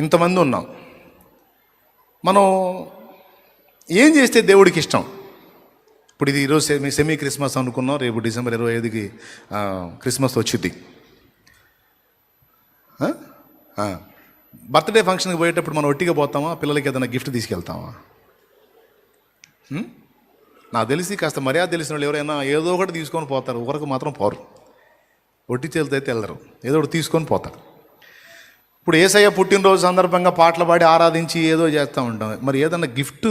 ఇంతమంది ఉన్నాం. మనం ఏం చేస్తే దేవుడికి ఇష్టం? ఇప్పుడు ఇది ఈరోజు సెమీ సెమీ క్రిస్మస్ అనుకున్నాం రేపు డిసెంబర్ ఇరవై ఐదుకి క్రిస్మస్ వచ్చింది బర్త్డే ఫంక్షన్కి పోయేటప్పుడు మనం ఒట్టిగా పోతామా? పిల్లలకి ఏదైనా గిఫ్ట్ తీసుకెళ్తామా? నాకు తెలిసి కాస్త మర్యాద తెలిసిన వాళ్ళు ఎవరైనా ఏదో ఒకటి తీసుకొని పోతారు. ఒకరికి మాత్రం పోరు. ఒట్టి చేతులతో అయితే వెళ్ళరు. ఏదో ఒకటి తీసుకొని పోతారు. ఇప్పుడు ఏసయ్య పుట్టినరోజు సందర్భంగా పాటలు పాడి ఆరాధించి ఏదో చేస్తూ ఉంటాం. మరి ఏదన్నా గిఫ్ట్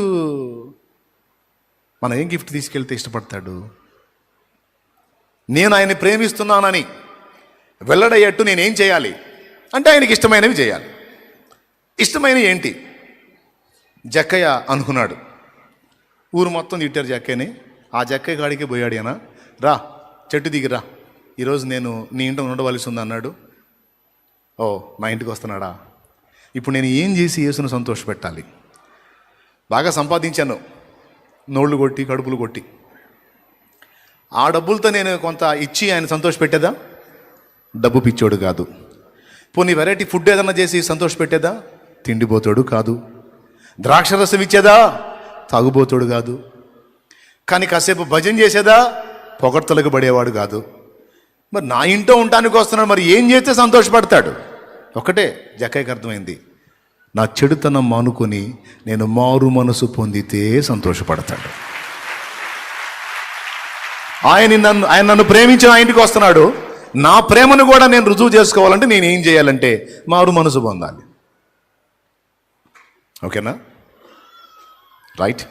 మనం ఏం గిఫ్ట్ తీసుకెళ్తే ఇష్టపడతాడు? నేను ఆయన్ని ప్రేమిస్తున్నానని వెల్లడయ్యట్టు నేనేం చేయాలి? అంటే ఆయనకి ఇష్టమైనవి చేయాలి. ఇష్టమైనవి ఏంటి? జక్కయ్య అనుకున్నాడు. ఊరు మొత్తం తిట్టారు జక్కయ్యని. ఆ జక్కయ్య కాడికి పోయాడు ఆయన రా చెట్టు దిగిరా ఈరోజు నేను నీ ఇంట ఉండవలసి ఉంది అన్నాడు ఓ మా ఇంటికి వస్తున్నాడా? ఇప్పుడు నేను ఏం చేసి యేసును సంతోషపెట్టాలి? బాగా సంపాదించాను. నోళ్ళు కొట్టి కడుపులు కొట్టి. ఆ డబ్బులతో నేను కొంత ఇచ్చి ఆయన సంతోషపెట్టేదా? డబ్బు పిచ్చోడు కాదు. పోనీ వెరైటీ ఫుడ్ ఏదన్నా చేసి సంతోషపెట్టేదా? తిండిపోతాడు కాదు. ద్రాక్షరసం ఇచ్చేదా? తాగుబోతాడు కాదు. కానీ కాసేపు భజన చేసేదా? పొగడ్తలకు పడేవాడు కాదు. మరి నా ఇంట్లో ఉండటానికి వస్తున్నాడు మరి ఏం చేస్తే సంతోషపడతాడు? ఒకటే జక్కయ్యకి అర్థమైంది. నా చెడుతనం మానుకొని నేను మారు మనసు పొందితే సంతోషపడతాడు. ఆయన నన్ను ఆయన నన్ను ప్రేమించిన ఆ ఇంటికి వస్తున్నాడు. నా ప్రేమను కూడా నేను రుజువు చేసుకోవాలంటే నేను ఏం చేయాలంటే మారు మనసు పొందాలి. ఓకేనా? రైట్.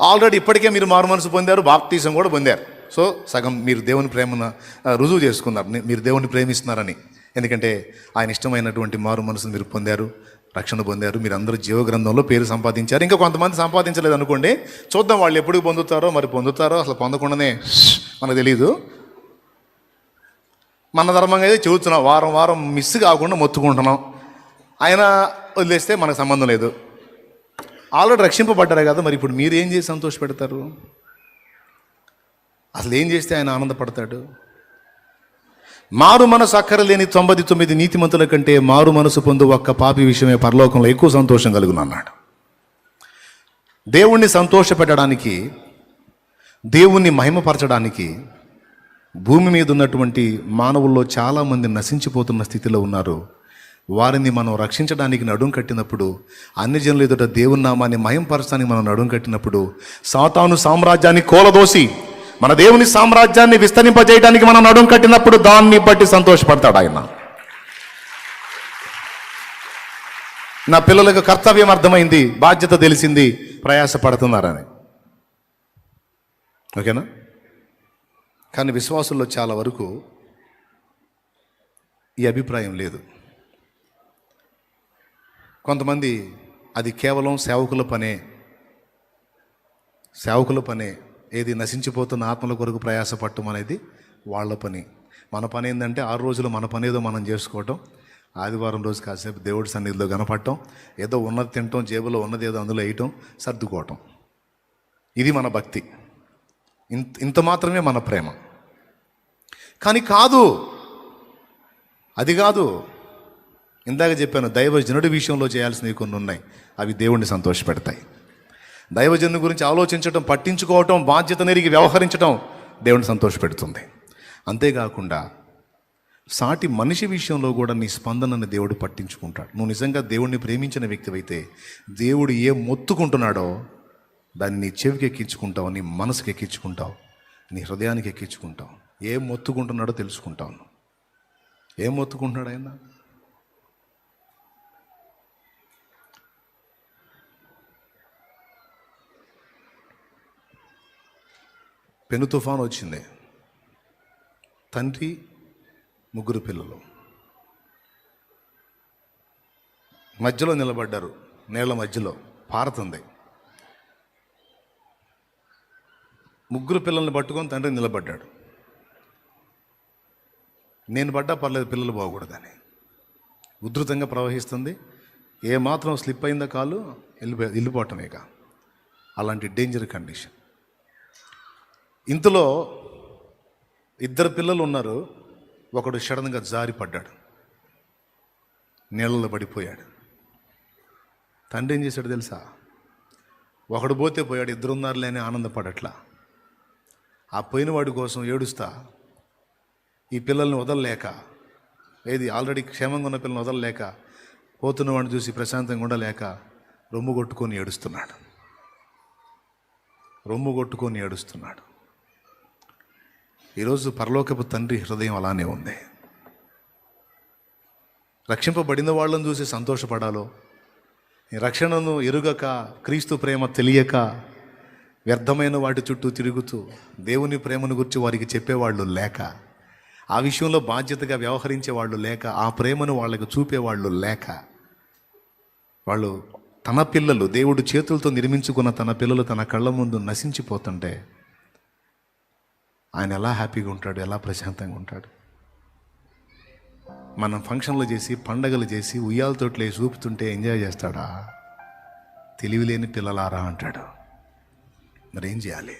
ఆల్రెడీ ఇప్పటికే మీరు మారు మనసు పొందారు బాప్తీసం కూడా పొందారు. సో సగం మీరు దేవుని ప్రేమను రుజువు చేసుకున్నారు. మీరు దేవుని ప్రేమిస్తున్నారని. ఎందుకంటే ఆయన ఇష్టమైనటువంటి మారు మనసును మీరు పొందారు రక్షణ పొందారు మీరు అందరూ జీవ గ్రంథంలో పేరు సంపాదించారు. ఇంకా కొంతమంది సంపాదించలేదు అనుకోండి చూద్దాం వాళ్ళు ఎప్పుడు పొందుతారో మరి పొందుతారో అసలు పొందకుండానే మనకు తెలియదు మన ధర్మంగా అయితే చెబుతున్నాం వారం వారం మిస్ కాకుండా మొత్తుకుంటున్నాం. ఆయన వదిలేస్తే మనకు సంబంధం లేదు. ఆల్రెడీ రక్షింపబడ్డారు కదా మరి ఇప్పుడు మీరు ఏం చేసి సంతోషపెడతారు? అసలు ఏం చేస్తే ఆయన ఆనందపడతాడు? మారు మనసు అక్కరలేని తొంభై తొమ్మిది నీతిమంతుల కంటే మారు మనసు పొందు ఒక్క పాపి విషయమే పరలోకంలో ఎక్కువ సంతోషం కలుగును అన్నాడు దేవుణ్ణి సంతోషపెట్టడానికి దేవుణ్ణి మహిమపరచడానికి భూమి మీద ఉన్నటువంటి మానవుల్లో చాలామంది నశించిపోతున్న స్థితిలో ఉన్నారు. వారిని మనం రక్షించడానికి నడుం కట్టినప్పుడు అన్ని జనులు ఎదుట దేవుని నామాన్ని మయంపరచడానికి మనం నడుం కట్టినప్పుడు సాతాను సామ్రాజ్యాన్ని కోలదోసి మన దేవుని సామ్రాజ్యాన్ని విస్తరింపజేయడానికి మనం నడుం కట్టినప్పుడు దాన్ని బట్టి సంతోషపడతాడు ఆయన. నా పిల్లలకు కర్తవ్యం అర్థమైంది బాధ్యత తెలిసింది ప్రయాసపడుతున్నారని. ఓకేనా? కానీ విశ్వాసుల్లో చాలా వరకు ఈ అభిప్రాయం లేదు. కొంతమంది అది కేవలం సేవకుల పనే సేవకుల పనే ఏది నశించిపోతున్న ఆత్మల కొరకు ప్రయాసపడటం అనేది వాళ్ళ పని. మన పని ఏంటంటే ఆరు రోజులు మన పని ఏదో మనం చేసుకోవటం. ఆదివారం రోజు కాసేపు దేవుడి సన్నిధిలో కనపడటం. ఏదో ఉన్నది తినటం జేబులో ఉన్నది ఏదో అందులో వేయటం సర్దుకోవటం. ఇది మన భక్తి. ఇంత ఇంత మాత్రమే మన ప్రేమ. కానీ కాదు అది కాదు. ఇందాక చెప్పాను దైవజనుడి విషయంలో చేయాల్సినవి కొన్ని ఉన్నాయి. అవి దేవుణ్ణి సంతోషపెడతాయి. దైవజను గురించి ఆలోచించటం పట్టించుకోవటం బాధ్యత నెరిగి వ్యవహరించటం దేవుణ్ణి సంతోషపెడుతుంది. అంతేకాకుండా సాటి మనిషి విషయంలో కూడా నీ స్పందనని దేవుడు పట్టించుకుంటాడు. నువ్వు నిజంగా దేవుణ్ణి ప్రేమించిన వ్యక్తివైతే దేవుడు ఏ మొత్తుకుంటున్నాడో దాన్ని నీ చెవికి ఎక్కించుకుంటావు నీ మనసుకి ఎక్కించుకుంటావు నీ హృదయానికి ఎక్కించుకుంటావు. ఏం మొత్తుకుంటున్నాడో తెలుసుకుంటావు ఏం మొత్తుకుంటున్నాడు ఆయన? పెను తుఫాను వచ్చింది. తండ్రి ముగ్గురు పిల్లలు. మధ్యలో నిలబడ్డారు. నేల మధ్యలో పారుతుంది ముగ్గురు పిల్లల్ని పట్టుకొని తండ్రి నిలబడ్డాడు. నేను పడ్డా పర్లేదు పిల్లలు బాగకూడదని. ఉధృతంగా ప్రవహిస్తుంది. ఏ మాత్రం స్లిప్ అయిందో కాలు వెళ్ళిపోయి వెళ్ళిపోవటం ఇక అలాంటి డేంజర్ కండిషన్. ఇంతలో ఇద్దరు పిల్లలు ఉన్నారు. ఒకడు సడన్గా జారిపడ్డాడు నీళ్ళలో పడిపోయాడు. తండ్రి ఏం చేశాడు తెలుసా? ఒకడు పోతే పోయాడు ఇద్దరు ఉన్నారులే అని ఆనందపడట్లా. ఆ పోయినవాడి కోసం ఏడుస్తా ఈ పిల్లల్ని వదలలేక ఏది ఆల్రెడీ క్షేమంగా ఉన్న పిల్లల్ని వదలలేక పోతున్న వాడిని చూసి ప్రశాంతంగా ఉండలేక రొమ్ము కొట్టుకొని ఏడుస్తున్నాడు. రొమ్ము కొట్టుకొని ఏడుస్తున్నాడు. ఈరోజు పరలోకపు తండ్రి హృదయం అలానే ఉంది. రక్షింపబడిన వాళ్ళని చూసి సంతోషపడాలో ఈ రక్షణను ఎరుగక క్రీస్తు ప్రేమ తెలియక వ్యర్థమైన వాటి చుట్టూ తిరుగుతూ దేవుని ప్రేమను గురించి వారికి చెప్పేవాళ్ళు లేక ఆ విషయంలో బాధ్యతగా వ్యవహరించే వాళ్ళు లేక ఆ ప్రేమను వాళ్ళకు చూపేవాళ్ళు లేక వాళ్ళు తన పిల్లలు దేవుడు చేతులతో నిర్మించుకున్న తన పిల్లలు తన కళ్ళ ముందు నశించిపోతుంటే ఆయన ఎలా హ్యాపీగా ఉంటాడు ఎలా ప్రశాంతంగా ఉంటాడు. మనం ఫంక్షన్లు చేసి పండగలు చేసి ఉయ్యాలతోట్లే వేసి ఎంజాయ్ చేస్తాడా? తెలివిలేని పిల్లలారా అంటాడు. మరేం చేయాలి?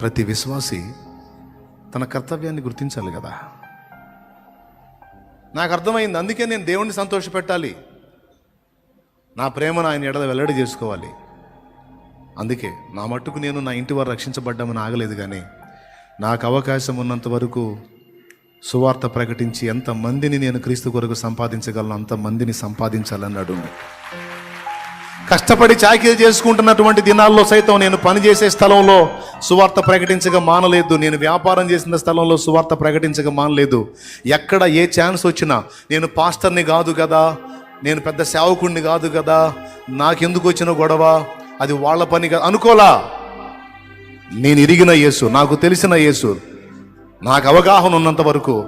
ప్రతి విశ్వాసి తన కర్తవ్యాన్ని గుర్తించాలి కదా. నాకు అర్థమైంది అందుకే నేను దేవుణ్ణి సంతోషపెట్టాలి. నా ప్రేమను ఆయన ఎడల వెల్లడి చేసుకోవాలి. అందుకే నా మట్టుకు నేను నా ఇంటి వారు రక్షించబడ్డామని ఆగలేదు కానీ నాకు అవకాశం ఉన్నంత వరకు సువార్త ప్రకటించి ఎంత మందిని నేను క్రీస్తు కొరకు సంపాదించగలను అంత మందిని సంపాదించాలన్నాడు కష్టపడి చాకీ చేసుకుంటున్నటువంటి దినాల్లో సైతం నేను పనిచేసే స్థలంలో సువార్త ప్రకటించగా మానలేదు. నేను వ్యాపారం చేసిన స్థలంలో సువార్త ప్రకటించగా మానలేదు. ఎక్కడ ఏ ఛాన్స్ వచ్చినా నేను పాస్టర్ని కాదు కదా నేను పెద్ద సేవకుడిని కాదు కదా నాకెందుకు వచ్చిన గొడవ? అది వాళ్ళ పని కాదు. అనుకోలా. నేను ఇరిగిన యేసు నాకు తెలిసిన యేసు నాకు అవగాహన ఉన్నంత వరకు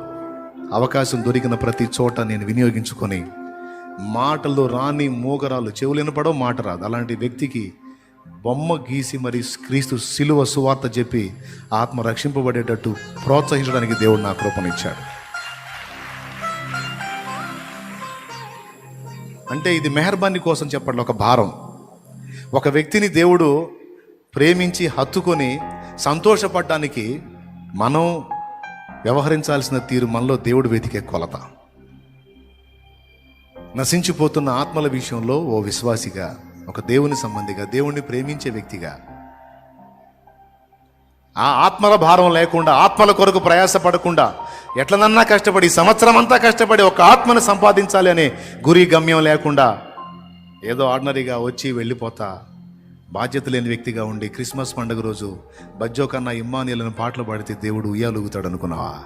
అవకాశం దొరికిన ప్రతి చోట నేను వినియోగించుకొని మాటలు రాని మూగరాలు చెవులు వినపడో మాట రాదు. అలాంటి వ్యక్తికి బొమ్మ గీసి మరి క్రీస్తు సిలువ సువార్త చెప్పి ఆత్మ రక్షింపబడేటట్టు ప్రోత్సహించడానికి దేవుడు నా కృపనిచ్చాడు. అంటే ఇది మెహర్బానీ కోసం చెప్పట్లే ఒక భారం. ఒక వ్యక్తిని దేవుడు ప్రేమించి హత్తుకొని సంతోషపడడానికి మనం వ్యవహరించాల్సిన తీరు మనలో దేవుడు వెతికే కొలత. నశించిపోతున్న ఆత్మల విషయంలో ఓ విశ్వాసిగా ఒక దేవుని సంబంధిగా దేవుణ్ణి ప్రేమించే వ్యక్తిగా ఆ ఆత్మల భారం లేకుండా ఆత్మల కొరకు ప్రయాసపడకుండా ఎట్లనన్నా కష్టపడి సంవత్సరం అంతా కష్టపడి ఒక ఆత్మను సంపాదించాలి అనే గురి గమ్యం లేకుండా ఏదో ఆర్డినరీగా వచ్చి వెళ్ళిపోతా. బాధ్యత లేని వ్యక్తిగా ఉండి క్రిస్మస్ పండుగ రోజు బజ్జో కన్నా ఇమ్మానియలను పాటలు పాడితే దేవుడు ఉయ్యాలుగుతాడు అనుకున్నావా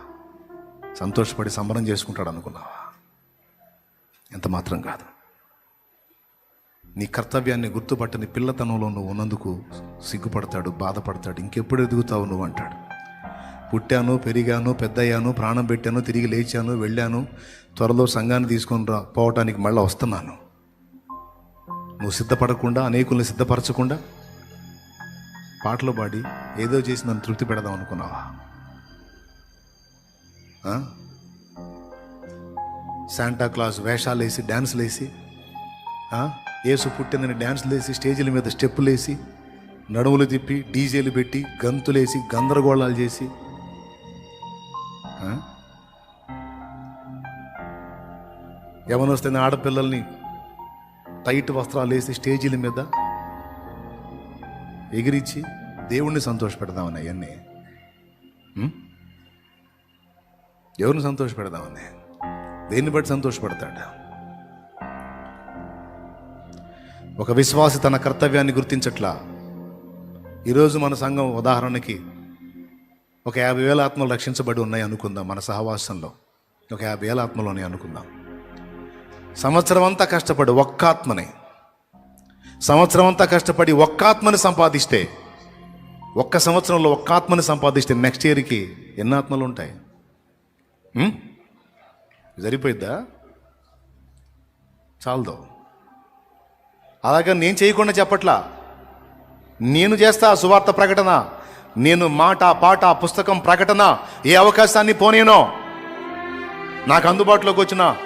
సంతోషపడి సంబరం చేసుకుంటాడు అనుకున్నావా ఎంత మాత్రం కాదు. నీ కర్తవ్యాన్ని గుర్తుపట్టని పిల్లతనంలో నువ్వు ఉన్నందుకు సిగ్గుపడతాడు బాధపడతాడు ఇంకెప్పుడు ఎదుగుతావు నువ్వు అంటాడు. పుట్టాను పెరిగాను పెద్దయ్యాను ప్రాణం పెట్టాను తిరిగి లేచాను వెళ్ళాను త్వరలో సంఘాన్ని తీసుకొని రా పోవటానికి మళ్ళీ వస్తున్నాను. నువ్వు సిద్ధపడకుండా అనేకుల్ని సిద్ధపరచకుండా పాటలు పాడి ఏదో చేసి నన్ను తృప్తి పెడదాం అనుకున్నావా? శాంటాక్లాస్ శాంటా క్లాస్ వేషాలు వేసి డ్యాన్సులు వేసి ఏసు పుట్టిందని డ్యాన్సులు వేసి స్టేజీల మీద స్టెప్పులు వేసి నడుములు తిప్పి డీజేలు పెట్టి గంతులేసి గందరగోళాలు చేసి ఆ? ఆడపిల్లల్ని టైట్ వస్త్రాలు వేసి స్టేజీల మీద ఎగిరించి దేవుణ్ణి సంతోష పెడదామని అవన్నీ ఎవరిని సంతోష పెడదామని దేన్ని బట్టి సంతోషపడతాడు? ఒక విశ్వాసి తన కర్తవ్యాన్ని గుర్తించట్లా? ఈరోజు మన సంఘం ఉదాహరణకి ఒక యాభై వేల ఆత్మలు రక్షించబడి ఉన్నాయి అనుకుందాం మన సహవాసంలో. ఒక యాభై వేల ఆత్మలు ఉన్నాయి అనుకుందాం. సంవత్సరం అంతా కష్టపడి ఒక్క ఆత్మని సంవత్సరం అంతా కష్టపడి ఒక్క ఆత్మని సంపాదిస్తే ఒక్క సంవత్సరంలో ఒక్క ఆత్మని సంపాదిస్తే నెక్స్ట్ ఇయర్కి ఎన్ని ఆత్మలు ఉంటాయి? సరిపోయిద్దా? చాలదో. అలాగే నేను చేయకుండా చెప్పట్లా? నేను చేస్తా సువార్త ప్రకటన నేను మాట పాట పుస్తకం ప్రకటన ఏ అవకాశాన్ని పోనేనో నాకు అందుబాటులోకి వచ్చినా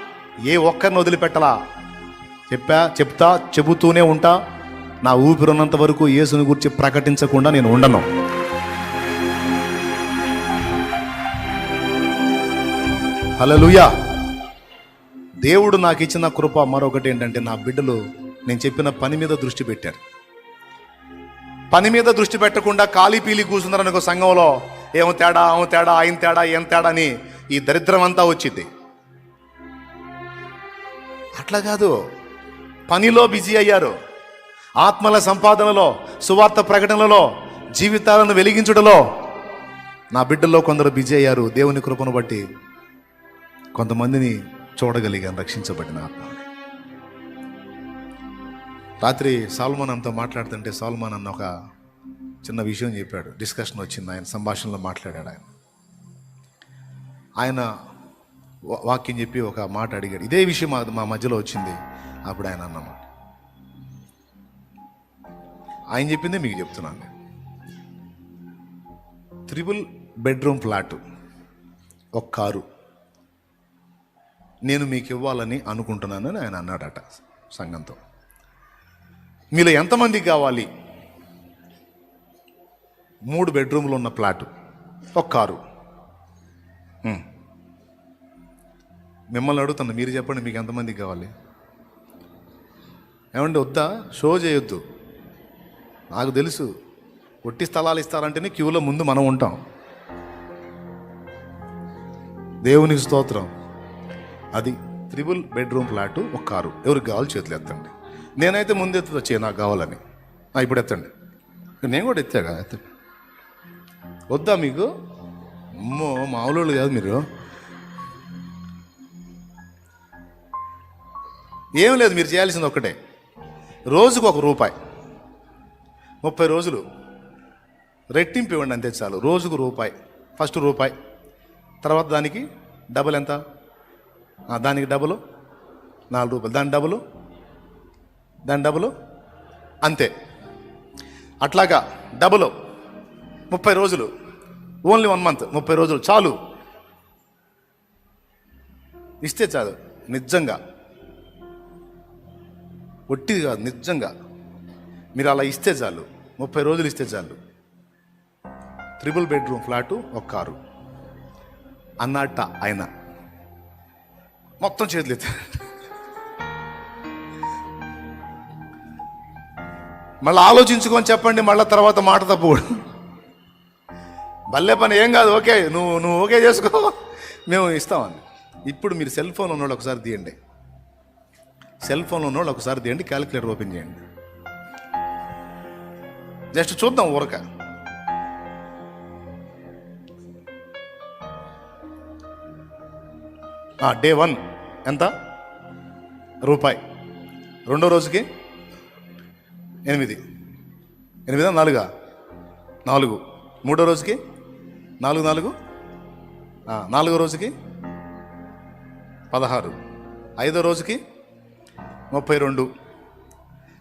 ఏ ఒక్కరిని వదిలిపెట్టలా. చెప్పా చెప్తా చెబుతూనే ఉంటా. నా ఊపిరున్నంత వరకు యేసుని గురించి ప్రకటించకుండా నేను ఉండను. హలలుయా దేవుడు నాకు ఇచ్చిన కృప మరొకటి ఏంటంటే నా బిడ్డలు నేను చెప్పిన పని మీద దృష్టి పెట్టారు. పని మీద దృష్టి పెట్టకుండా కాలి పీలి కూర్చున్నారు అనుకో సంఘంలో ఏమో తేడా ఏమో తేడా ఆయన తేడా ఏం తేడా అని ఈ దరిద్రం అంతా వచ్చింది. అట్లా కాదు. పనిలో బిజీ అయ్యారు. ఆత్మల సంపాదనలో సువార్త ప్రకటనలో జీవితాలను వెలిగించుటలో నా బిడ్డల్లో కొందరు బిజీ అయ్యారు. దేవుని కృపను బట్టి కొంతమందిని చూడగలిగాను రక్షించబడిన ఆత్మని. రాత్రి సాల్మాన్ అంతా మాట్లాడుతుంటే సాల్మాన్ అన్న ఒక చిన్న విషయం చెప్పాడు. డిస్కషన్ వచ్చింది ఆయన సంభాషణలో మాట్లాడాడు ఆయన. ఆయన వాక్యం చెప్పి ఒక మాట అడిగాడు. ఇదే విషయం మా మధ్యలో వచ్చింది. అప్పుడు ఆయన అన్నమాట. ఆయన చెప్పిందే మీకు చెప్తున్నాను త్రిబుల్ బెడ్రూమ్ ఫ్లాట్ ఒక కారు. నేను మీకు ఇవ్వాలని అనుకుంటున్నానని ఆయన అన్నాడట సంఘంతో. మీలో ఎంతమంది కావాలి? మూడు బెడ్రూమ్లు ఉన్న ఫ్లాట్ ఒక కారు. మిమ్మల్ని అడుగుతున్నా మీరు చెప్పండి మీకు ఎంతమందికి కావాలి? ఏమండి వద్దా? షో చేయొద్దు. నాకు తెలుసు ఒట్టి స్థలాలు ఇస్తారంటేనే క్యూలో ముందు మనం ఉంటాం. దేవునికి స్తోత్రం. అది త్రిబుల్ బెడ్రూమ్ ఫ్లాట్ ఒక కారు. ఎవరికి కావాలి చేతులు ఎత్తండి. నేనైతే ముందు ఎత్తు వచ్చే నాకు కావాలని. ఇప్పుడు ఎత్తండి. నేను కూడా ఎత్తాగా ఎత్తండి వద్దా మీకు? అమ్మో మామూలు వాళ్ళు కాదు మీరు. ఏం లేదు మీరు చేయాల్సింది ఒక్కటే. రోజుకు ఒక రూపాయి. ముప్పై రోజులు. రెట్టింపు ఇవ్వండి అంతే చాలు. రోజుకు రూపాయి. ఫస్ట్ రూపాయి. తర్వాత దానికి డబుల్ ఎంత? దానికి డబులు. నాలుగు రూపాయలు. దాని డబులు. దాని డబులు. అంతే. అట్లాగా డబులు. ముప్పై రోజులు. Only one month. ముప్పై రోజులు. చాలు. ఇస్తే చాలు. నిజంగా. ఒట్టిది కాదు నిజంగా. మీరు అలా ఇస్తే చాలు. ముప్పై రోజులు ఇస్తే చాలు. త్రిబుల్ బెడ్రూమ్ ఫ్లాటు ఒక కారు. అన్నట్ట ఆయన. మొత్తం చేతులు ఎత్తారు మళ్ళీ ఆలోచించుకొని చెప్పండి మళ్ళీ తర్వాత మాట తప్పకూడదు భలే పని ఏం కాదు ఓకే. నువ్వు నువ్వు ఓకే చేసుకో. మేము ఇస్తామని ఇప్పుడు మీరు సెల్ ఫోన్ ఉన్నోళ్ళు ఒకసారి తీయండి. సెల్ ఫోన్లో ఉన్న వాళ్ళు ఒకసారి తీయండి క్యాలిక్యులేటర్ ఓపెన్ చేయండి. జస్ట్ చూద్దాం ఊరక. Day one. ఎంత? రూపాయి. రెండో రోజుకి? ఎనిమిది. ఎనిమిదా నాలుగా? నాలుగు. మూడో రోజుకి? నాలుగు నాలుగు? నాలుగో రోజుకి? పదహారు. ఐదో రోజుకి? ముప్పై రెండు.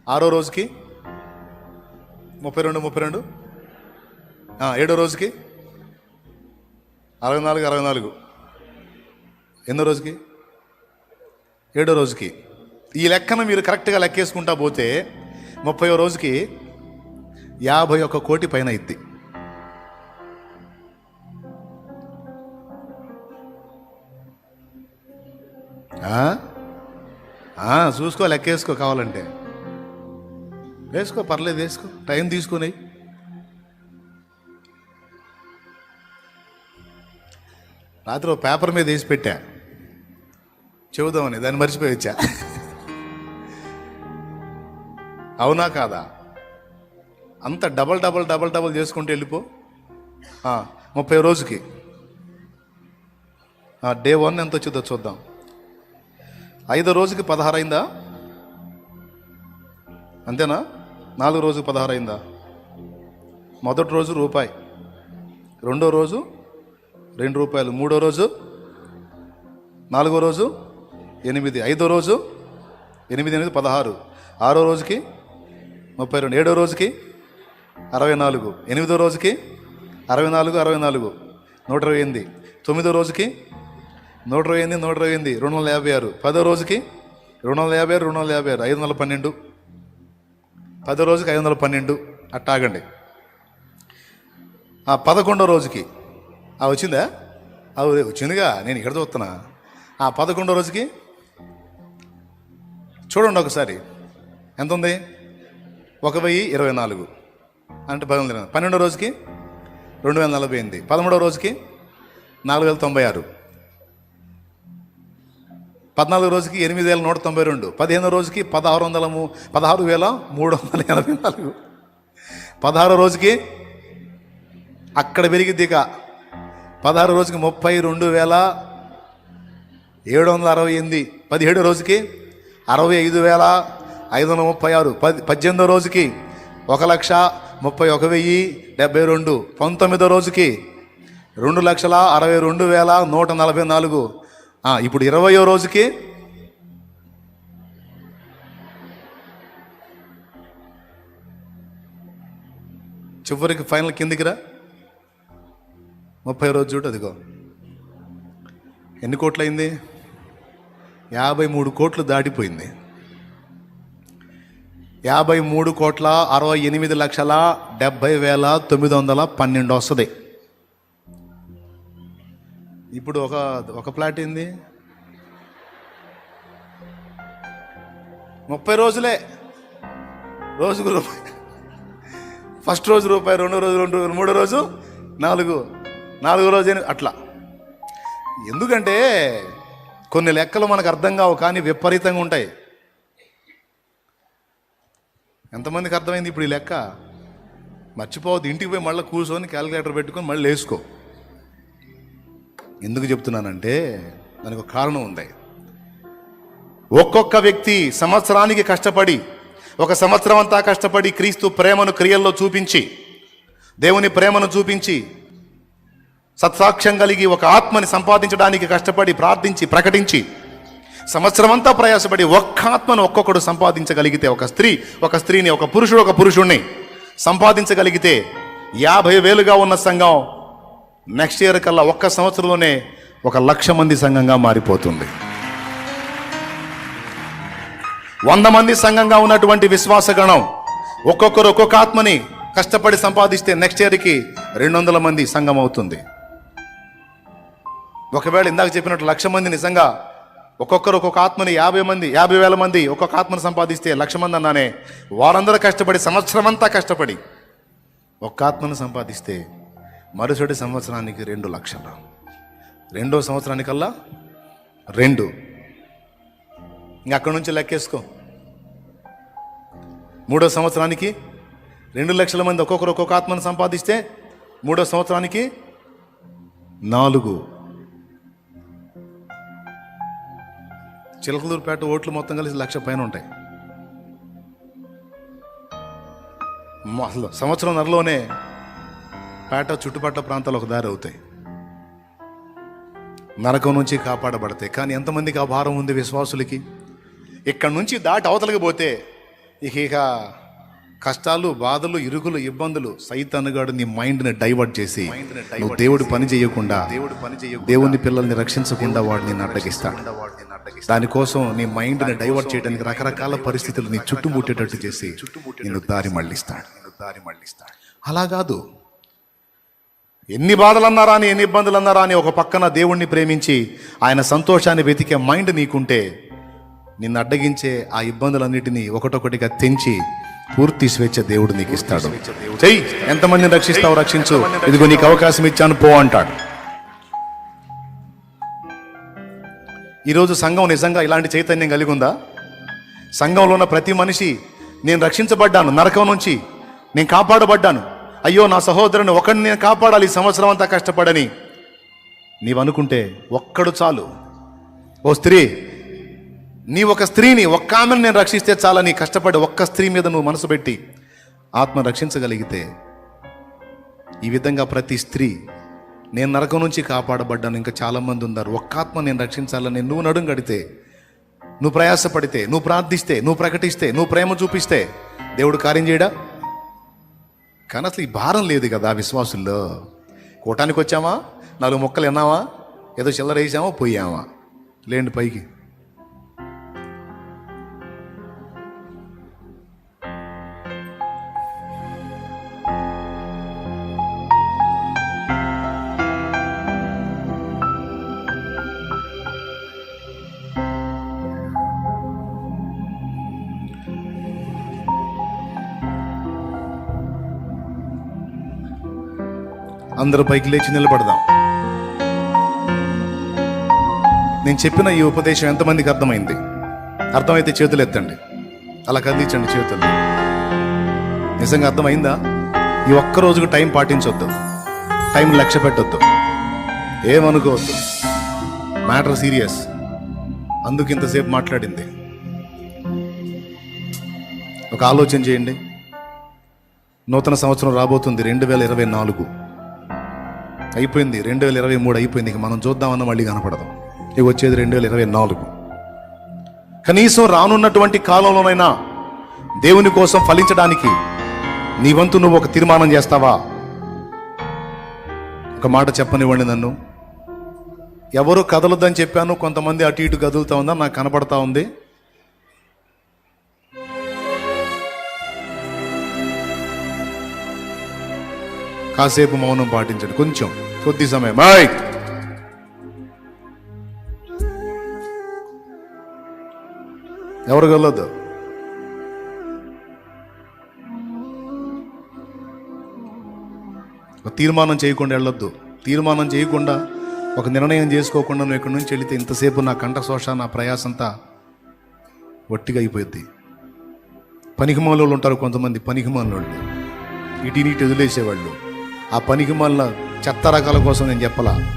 ఆరో రోజుకి? ముప్పై రెండు ముప్పై రెండు? ఏడో రోజుకి? అరవై నాలుగు అరవై నాలుగు. ఎన్నో రోజుకి? ఏడో రోజుకి. ఈ లెక్కన మీరు కరెక్ట్గా లెక్కేసుకుంటా పోతే ముప్పై రోజుకి యాభై ఒక్క కోటి పైన ఇద్ది ఆ? చూసుకో లెక్కేసుకో కావాలంటే. వేసుకో పర్లేదు వేసుకో. టైం తీసుకుని. రాత్రి ఓ పేపర్ మీద వేసి పెట్టా. చెబుదామని దాన్ని మర్చిపోయి వచ్చా. అవునా కాదా? అంత డబల్ డబల్ డబల్ డబల్ చేసుకుంటూ వెళ్ళిపో. ముప్పై రోజుకి. డే వన్ ఎంత వచ్చిందో చూద్దాం. ఐదో రోజుకి పదహారు అయిందా అంతేనా? నాలుగు రోజుకి పదహారు అయిందా మొదటి రోజు రూపాయి. రెండో రోజు రెండు రూపాయలు. మూడో రోజు? నాలుగో రోజు? ఎనిమిది. ఐదో రోజు? ఎనిమిది ఎనిమిది పదహారు. ఆరో రోజుకి? ముప్పై రెండు. ఏడో రోజుకి? అరవై నాలుగు. ఎనిమిదో రోజుకి? అరవై నాలుగు అరవై నాలుగు. నూట ఇరవై ఎనిమిది. తొమ్మిదో రోజుకి? నూట ఇరవై ఎనిమిది నూట ఇరవై ఎనిమిది రెండు వందల యాభై ఆరు. పదో రోజుకి రెండు వందల యాభై ఆరు రెండు వందల యాభై ఆరు ఐదు వందల పన్నెండు. పదో రోజుకి ఐదు వందల పన్నెండు. అట్టాగండి ఆ పదకొండో రోజుకి ఆ వచ్చిందా? అవి వచ్చిందిగా నేను ఇక్కడ చూస్తున్నా ఆ పదకొండో రోజుకి చూడండి ఒకసారి. ఎంత ఉంది? ఒక వెయ్యి ఇరవై నాలుగు. అంటే పదకొండు పన్నెండో రోజుకి రెండు వేల నలభై ఎనిమిది. పదమూడో రోజుకి నాలుగు వేల తొంభై ఆరు. పద్నాలుగు రోజుకి ఎనిమిది వేల నూట తొంభై రెండు పదిహేను రోజుకి పదహారు వందల పదహారు వేల మూడు వందల ఎనభై నాలుగు. పదహారు రోజుకి అక్కడ పెరిగిద్ది ఇక పదహారు రోజుకి ముప్పై రెండు వేల ఏడు వందల అరవై ఎనిమిది పదిహేడు రోజుకి అరవై ఐదు వేల ఐదు వందల ముప్పై ఆరు పది పద్దెనిమిదో రోజుకి ఒక లక్ష ముప్పై ఒక వెయ్యి డెబ్బై రెండు పంతొమ్మిదో రోజుకి రెండు లక్షల అరవై రెండు వేల నూట నలభై నాలుగు ఇప్పుడు ఇరవయో రోజుకి చివరికి ఫైనల్ కిందికి రా. ముప్పై రోజు చూడు అదిగో. ఎన్ని కోట్లు అయింది యాభై మూడు కోట్లు దాటిపోయింది. యాభై మూడు కోట్ల అరవై ఎనిమిది లక్షల డెబ్బై వేల తొమ్మిది వందల పన్నెండు వస్తుంది. ఇప్పుడు ఒక ఒక ప్లాట్ ఏంది? ముప్పై రోజులే. రోజుకు రూపాయి. ఫస్ట్ రోజు రూపాయి రెండో రోజు రెండు మూడో రోజు నాలుగు. నాలుగో రోజు అట్లా. ఎందుకంటే కొన్ని లెక్కలు మనకు అర్థం కావు కానీ విపరీతంగా ఉంటాయి. ఎంతమందికి అర్థమైంది ఇప్పుడు ఈ లెక్క? మర్చిపోవద్దు. ఇంటికి పోయి మళ్ళీ కూర్చొని క్యాలిక్యులేటర్ పెట్టుకొని మళ్ళీ వేసుకో. ఎందుకు చెప్తున్నానంటే దానికి ఒక కారణం ఉంది. ఒక్కొక్క వ్యక్తి సంవత్సరానికి కష్టపడి ఒక సంవత్సరం అంతా కష్టపడి క్రీస్తు ప్రేమను క్రియల్లో చూపించి దేవుని ప్రేమను చూపించి సత్సాక్ష్యం కలిగి ఒక ఆత్మని సంపాదించడానికి కష్టపడి ప్రార్థించి ప్రకటించి సంవత్సరమంతా ప్రయాసపడి ఒక్క ఆత్మను ఒక్కొక్కడు సంపాదించగలిగితే ఒక స్త్రీ ఒక స్త్రీని ఒక పురుషుడు ఒక పురుషుణ్ణి సంపాదించగలిగితే యాభై వేలుగా ఉన్న సంఘం నెక్స్ట్ ఇయర్ కల్లా ఒక్క సంవత్సరంలోనే ఒక లక్ష మంది సంఘంగా మారిపోతుంది. వంద మంది సంఘంగా ఉన్నటువంటి విశ్వాసగణం ఒక్కొక్కరు ఒక్కొక్క ఆత్మని కష్టపడి సంపాదిస్తే నెక్స్ట్ ఇయర్కి రెండు వందల మంది సంఘం అవుతుంది. ఒకవేళ ఇందాక చెప్పినట్టు లక్ష మంది నిజంగా ఒక్కొక్కరు ఒక్కొక్క ఆత్మని యాభై మంది యాభై వేల మంది ఒక్కొక్క ఆత్మను సంపాదిస్తే లక్ష మంది అన్నానే వారందరూ కష్టపడి సంవత్సరం అంతా కష్టపడి ఒక్క ఆత్మను సంపాదిస్తే మరుసటి సంవత్సరానికి రెండు లక్షలు? రెండో సంవత్సరానికల్లా? రెండు. ఇంకా అక్కడి నుంచి లెక్కేసుకో. మూడో సంవత్సరానికి రెండు లక్షల మంది ఒక్కొక్కరు ఒక్కొక్క ఆత్మను సంపాదిస్తే మూడో సంవత్సరానికి నాలుగు. చిలకలూరుపేట ఓట్లు మొత్తం కలిసి లక్ష పైన ఉంటాయి. అసలు సంవత్సరం నరలోనే పేట చుట్టుపక్కల ప్రాంతాలు ఒక దారి అవుతాయి. నరకం నుంచి కాపాడబడతాయి. కానీ ఎంతమందికి ఆ భారం ఉంది విశ్వాసులకి? ఇక్కడ నుంచి దాటి అవతలకి పోతే ఇక ఇక కష్టాలు బాధలు ఇరుకులు ఇబ్బందులు సైతానుగాడు నీ మైండ్ని డైవర్ట్ చేసి నువ్వు దేవుడు పని చేయకుండా దేవుడు పని చేయ దేవుని పిల్లల్ని రక్షించకుండా వాడు నిన్ను అడ్డగిస్తాడు దానికోసం నీ మైండ్ని డైవర్ట్ చేయడానికి రకరకాల పరిస్థితులు నీ చుట్టుముట్టేటట్టు చేసి నిన్ను దారి మళ్ళిస్తాడు. దారి మళ్ళిస్తాడు. అలా కాదు. ఎన్ని బాధలు అన్నారా అని ఎన్ని ఇబ్బందులు అన్నారా అని ఒక పక్కన దేవుణ్ణి ప్రేమించి ఆయన సంతోషాన్ని వెతికే మైండ్ నీకుంటే నిన్ను అడ్డగించే ఆ ఇబ్బందులన్నిటినీ ఒకటొకటిగా తెంచి పూర్తి స్వేచ్ఛ దేవుడు నీకు ఇస్తాడు. చెయ్యి. ఎంతమందిని రక్షిస్తావు రక్షించు. ఇదిగో నీకు అవకాశం ఇచ్చాను పో అంటాడు. ఈరోజు సంఘం నిజంగా ఇలాంటి చైతన్యం కలిగి ఉందా? సంఘంలో ఉన్న ప్రతి మనిషి నేను రక్షించబడ్డాను నరకం నుంచి నేను కాపాడబడ్డాను. అయ్యో నా సహోదరుని ఒకడిని నేను కాపాడాలి ఈ సంవత్సరం అంతా కష్టపడని. నీవనుకుంటే ఒక్కడు చాలు. ఓ స్త్రీ నీ ఒక స్త్రీని ఒక్క ఆమెను నేను రక్షిస్తే చాలని కష్టపడి ఒక్క స్త్రీ మీద నువ్వు మనసు పెట్టి ఆత్మ రక్షించగలిగితే ఈ విధంగా ప్రతి స్త్రీ నేను నరకం నుంచి కాపాడబడ్డాను. ఇంకా చాలామంది ఉన్నారు. ఒక్క ఆత్మ నేను రక్షించాలని నువ్వు నడుం కడితే నువ్వు ప్రయాసపడితే నువ్వు ప్రార్థిస్తే నువ్వు ప్రకటిస్తే నువ్వు ప్రేమ చూపిస్తే దేవుడు కార్యం చేయడా? కానీ అసలు ఈ భారం లేదు కదా విశ్వాసుల్లో? కూటానికి వచ్చామా నాలుగు మొక్కలు విన్నామా ఏదో చిల్లర వేసామా? పోయామా? లేండి పైకి. అందరూ పైకి లేచి నిలబడదాం. నేను చెప్పిన ఈ ఉపదేశం ఎంతమందికి అర్థమైంది? అర్థమైతే చేతులు ఎత్తండి. అలా కదిలించండి చేతులు నిజంగా అర్థమైందా? ఈ ఒక్క రోజుకు టైం పాటించొద్దు. టైం లక్ష్య పెట్టొద్దు. ఏమనుకోవద్దు. Matter serious. అందుకు ఇంతసేపు మాట్లాడింది. ఒక ఆలోచన చేయండి. నూతన సంవత్సరం రాబోతుంది రెండు వేల ఇరవై నాలుగు. అయిపోయింది. రెండు వేల ఇరవై మూడు అయిపోయింది. ఇక మనం చూద్దామన్న మళ్ళీ కనపడదాం. ఇక వచ్చేది రెండు వేల ఇరవై నాలుగు. కనీసం రానున్నటువంటి కాలంలోనైనా దేవుని కోసం ఫలించడానికి నీ వంతు నువ్వు ఒక తీర్మానం చేస్తావా? ఒక మాట చెప్పనివ్వండి నన్ను. ఎవరు కదలొద్దని చెప్పాను. కొంతమంది అటు ఇటు కదులుతా ఉందా నాకు కనపడతా ఉంది. కాసేపు మౌనం పాటించండి. కొంచెం. కొద్ది సమయం. బాయ్ ఎవరు కలదు ఒక తీర్మానం చేయకుండా వెళ్ళొద్దు. తీర్మానం చేయకుండా ఒక నిర్ణయం చేసుకోకుండా నువ్వు ఇక్కడి నుంచి వెళితే ఇంతసేపు నా కంఠశోష నా ప్రయాసంతా ఒట్టిగా అయిపోయింది పనికిమాలోళ్ళు ఉంటారు కొంతమంది పనికిమాలోళ్ళు. ఇటీనీటి వదిలేసేవాళ్ళు. ఆ పనికిమాల చెత్త రకాల కోసం నేను చెప్పలా.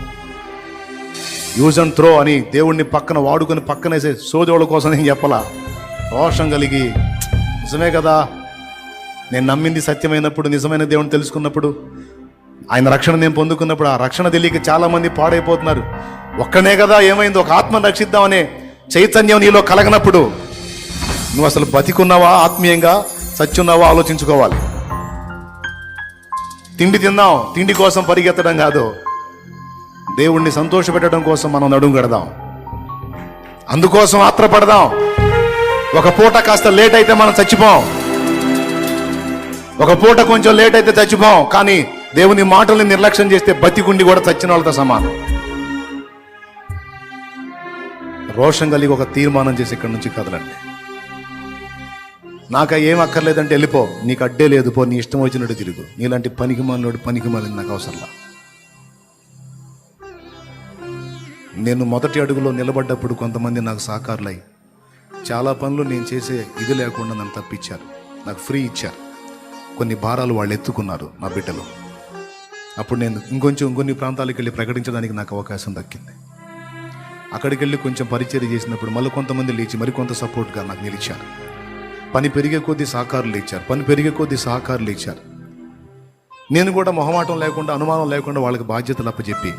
యూజ్ అండ్ త్రో అని దేవుణ్ణి పక్కన వాడుకొని పక్కనేసే సోదరుల కోసం నేను చెప్పలా. రోషం కలిగి నిజమే కదా? నేను నమ్మింది సత్యమైనప్పుడు నిజమైన దేవుని తెలుసుకున్నప్పుడు ఆయన రక్షణ నేను పొందుకున్నప్పుడు ఆ రక్షణ తెలియక చాలామంది పాడైపోతున్నారు. ఒక్కనే కదా ఏమైంది? ఒక ఆత్మ రక్షిద్దామనే చైతన్యం నీలో కలగనప్పుడు నువ్వు అసలు బతికున్నావా ఆత్మీయంగా? సత్యున్నావా? ఆలోచించుకోవాలి. తిండి తిందాం తిండి కోసం పరిగెత్తడం కాదు. దేవుణ్ణి సంతోషపెట్టడం కోసం మనం నడుము కడదాం. అందుకోసం ఆత్రపడదాం. ఒక పూట కాస్త లేట్ అయితే మనం చచ్చిపోం. ఒక పూట కొంచెం లేట్ అయితే చచ్చిపోం. కానీ దేవుని మాటల్ని నిర్లక్ష్యం చేస్తే బతికుండి కూడా చచ్చిన వాళ్ళతో సమానం. రోషం కలిగి ఒక తీర్మానం చేసి ఇక్కడి నుంచి కదలండి. నాకు ఏం అక్కర్లేదంటే వెళ్ళిపో. నీకు అడ్డే లేదు పో. నీ ఇష్టం వచ్చినట్టు తిరుగు. నీలాంటి పనికి మాలినోడు పనికి మాలింది నాకు అవసరంలా. నేను మొదటి అడుగులో నిలబడ్డప్పుడు కొంతమంది నాకు సహకారులై చాలా పనులు నేను చేసే ఇది లేకుండా నన్ను తప్పించారు. నాకు ఫ్రీ ఇచ్చారు. కొన్ని భారాలు వాళ్ళు ఎత్తుకున్నారు నా బిడ్డలు. అప్పుడు నేను ఇంకొంచెం ఇంకొన్ని ప్రాంతాలకు వెళ్ళి ప్రకటించడానికి నాకు అవకాశం దక్కింది. అక్కడికి వెళ్ళి కొంచెం పరిచయం చేసినప్పుడు మళ్ళీ కొంతమంది లేచి మరికొంత సపోర్ట్గా నాకు నిలిచారు. పని పెరిగే కొద్దీ సహకారులు ఇచ్చారు పని పెరిగే కొద్దీ సహకారులు ఇచ్చారు నేను కూడా మొహమాటం లేకుండా అనుమానం లేకుండా వాళ్ళకి బాధ్యతలు అప్పచెప్పి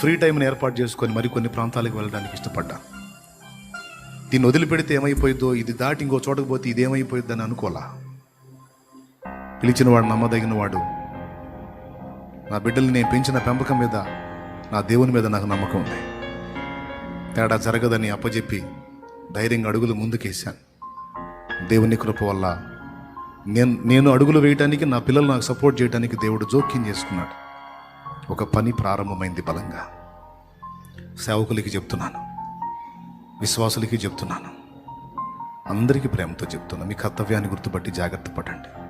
ఫ్రీ టైంని ఏర్పాటు చేసుకొని మరికొన్ని ప్రాంతాలకు వెళ్ళడానికి ఇష్టపడ్డా. దీన్ని వదిలిపెడితే ఏమైపోయిద్దో ఇది దాటి ఇంకో చోటకు పోతే ఇది అనుకోలా. పిలిచిన వాడు నమ్మదగిన వాడు. నా బిడ్డల్ని నేను పెంచిన పెంపకం మీద నా దేవుని మీద నాకు నమ్మకం ఉంది. తేడా జరగదని అప్పచెప్పి ధైర్యంగా అడుగులు ముందుకేశాను. దేవుని కృప వల్ల నేను నేను అడుగులు వేయటానికి నా పిల్లలు నాకు సపోర్ట్ చేయడానికి దేవుడు జోక్యం చేసుకున్నాడు. ఒక పని ప్రారంభమైంది బలంగా. సేవకులకి చెప్తున్నాను. విశ్వాసులకి చెప్తున్నాను. అందరికీ ప్రేమతో చెప్తున్నాను. మీ కర్తవ్యాన్ని గుర్తుపట్టి జాగ్రత్త పడండి.